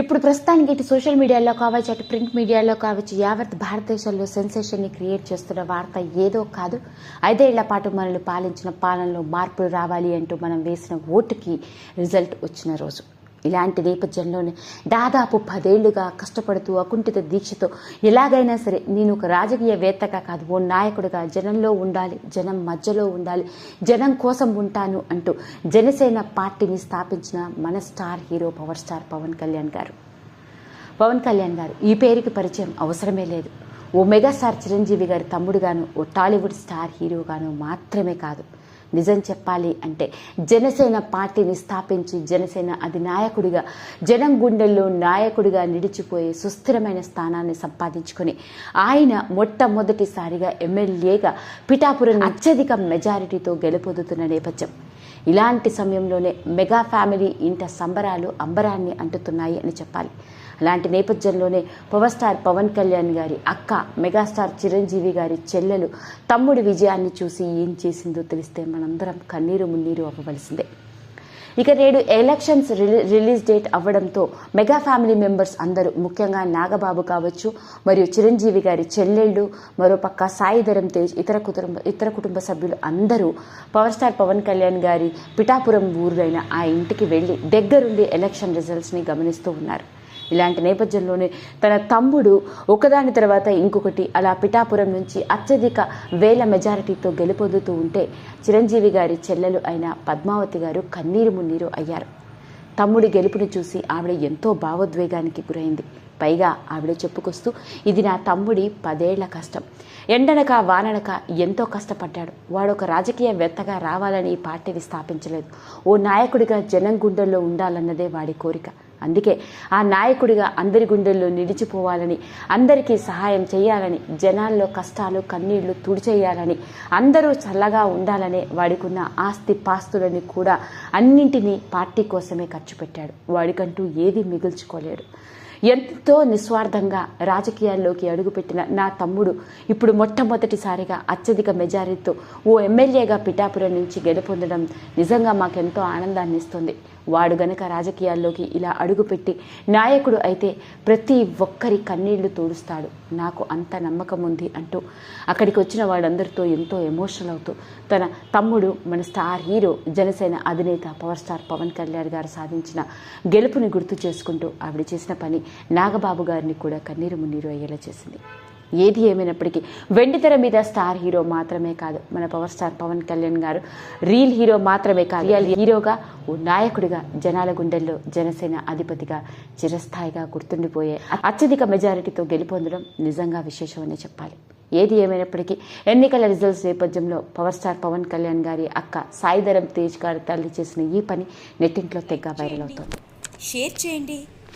ఇప్పుడు ప్రస్తుతానికి ఇటు సోషల్ మీడియాలో కావచ్చు అటు ప్రింట్ మీడియాలో కావచ్చు యావత్ భారతదేశంలో సెన్సేషన్ని క్రియేట్ చేస్తున్న వార్త ఏదో కాదు. ఐదేళ్ళ పాటు మనల్ని పాలించిన పాలనలో మార్పులు రావాలి అంటూ మనం వేసిన ఓటుకి రిజల్ట్ వచ్చిన రోజు. ఇలాంటి నేపథ్యంలోనే దాదాపు పదేళ్ళుగా కష్టపడుతూ అకుంఠిత దీక్షతో ఎలాగైనా సరే నేను ఒక రాజకీయవేత్తగా కాదు ఓ నాయకుడిగా జనంలో ఉండాలి జనం మధ్యలో ఉండాలి జనం కోసం ఉంటాను అంటూ జనసేన పార్టీని స్థాపించిన మన star hero power star Pawan Kalyan గారు. పవన్ కళ్యాణ్ గారు ఈ పేరుకి పరిచయం అవసరమే లేదు. ఓ మెగాస్టార్ చిరంజీవి గారి తమ్ముడుగాను ఓ టాలీవుడ్ స్టార్ హీరోగాను మాత్రమే కాదు. నిజం చెప్పాలి అంటే జనసేన పార్టీని స్థాపించి జనసేన అధినాయకుడిగా జనం గుండెల్లో నాయకుడిగా నిలిచిపోయే సుస్థిరమైన స్థానాన్ని సంపాదించుకొని ఆయన మొట్టమొదటిసారిగా ఎమ్మెల్యేగా పిఠాపురం అత్యధిక మెజారిటీతో గెలుపొందుతున్న నేపథ్యం. ఇలాంటి సమయంలోనే మెగా ఫ్యామిలీ ఇంట సంబరాలు అంబరాన్ని అంటుతున్నాయి అని చెప్పాలి. అలాంటి నేపథ్యంలోనే పవర్ స్టార్ పవన్ కళ్యాణ్ గారి అక్క మెగాస్టార్ చిరంజీవి గారి చెల్లెలు తమ్ముడి విజయాన్ని చూసి ఏం చేసిందో తెలిస్తే మనందరం కన్నీరు మున్నీరు అవ్వవలసిందే. ఇక నేడు ఎలక్షన్స్ రిలీ- రిలీజ్ డేట్ అవ్వడంతో మెగా ఫ్యామిలీ మెంబర్స్ అందరూ ముఖ్యంగా నాగబాబు కావచ్చు మరియు చిరంజీవి గారి చెల్లెళ్ళు మరోపక్క సాయిధరం తేజ్ ఇతర కుటుంబ ఇతర కుటుంబ సభ్యులు అందరూ పవర్ స్టార్ పవన్ కళ్యాణ్ గారి పిఠాపురం ఊరైన ఆ ఇంటికి వెళ్ళి దగ్గరుండి ఎలక్షన్ రిజల్ట్స్ని గమనిస్తూ ఉన్నారు. ఇలాంటి నేపథ్యంలోనే తన తమ్ముడు ఒకదాని తర్వాత ఇంకొకటి అలా పిఠాపురం నుంచి అత్యధిక వేల మెజారిటీతో గెలుపొందుతూ ఉంటే చిరంజీవి గారి చెల్లెలు అయిన పద్మావతి గారు కన్నీరు మున్నీరు అయ్యారు. తమ్ముడి గెలుపుని చూసి ఆవిడ ఎంతో భావోద్వేగానికి గురైంది. పైగా ఆవిడ చెప్పుకొస్తూ ఇది నా తమ్ముడి పదేళ్ళ కష్టం. ఎండనక వాననక ఎంతో కష్టపడ్డాడు. వాడు ఒక రాజకీయవేత్తగా రావాలని ఈ పార్టీని స్థాపించలేదు. ఓ నాయకుడిగా జనం గుండెల్లో ఉండాలన్నదే వాడి కోరిక. అందుకే ఆ నాయకుడిగా అందరి గుండెల్లో నిలిచిపోవాలని అందరికీ సహాయం చేయాలని జనాల్లో కష్టాలు కన్నీళ్ళు తుడిచేయాలని అందరూ చల్లగా ఉండాలనే వాడికున్న ఆస్తి పాస్తులని కూడా అన్నింటినీ పార్టీ కోసమే ఖర్చు పెట్టాడు. వాడికంటూ ఏది మిగుల్చుకోలేడు. ఎంతో నిస్వార్థంగా రాజకీయాల్లోకి అడుగుపెట్టిన నా తమ్ముడు ఇప్పుడు మొట్టమొదటిసారిగా అత్యధిక మెజారిటీతో ఓ ఎమ్మెల్యేగా పిఠాపురం నుంచి గెలుపొందడం నిజంగా మాకెంతో ఆనందాన్ని ఇస్తుంది వాడు గనక రాజకీయాల్లోకి ఇలా అడుగుపెట్టి నాయకుడు అయితే ప్రతి ఒక్కరి కన్నీళ్ళు తోడుస్తాడు. నాకు అంత నమ్మకం ఉంది అంటూ అక్కడికి వచ్చిన వాళ్ళందరితో ఎంతో ఎమోషనల్ అవుతూ తన తమ్ముడు మన స్టార్ హీరో జనసేన అధినేత పవర్ స్టార్ పవన్ కళ్యాణ్ గారు సాధించిన గెలుపుని గుర్తు చేసుకుంటూ ఆవిడ చేసిన పని నాగబాబు గారిని కూడా కన్నీరు మున్నీరు అయ్యేలా చేసింది. ఏది ఏమైనప్పటికీ. వెండితెర మీద స్టార్ హీరో మాత్రమే కాదు మన పవర్ స్టార్ పవన్ కళ్యాణ్ గారు రీల్ హీరో మాత్రమే కాదు రియల్ హీరోగా ఓ నాయకుడిగా జనాల గుండెల్లో జనసేన అధిపతిగా చిరస్థాయిగా గుర్తుండిపోయే అత్యధిక మెజారిటీతో గెలుపొందడం నిజంగా విశేషమని చెప్పాలి. ఏది ఏమైనప్పటికీ ఎన్నికల రిజల్ట్స్ నేపథ్యంలో పవర్ స్టార్ పవన్ కళ్యాణ్ గారి అక్క సాయిధరం తేజ్ గారి తల్లి చేసిన ఈ పని నెట్టింట్లో తెగ వైరల్ అవుతోంది. షేర్ చేయండి.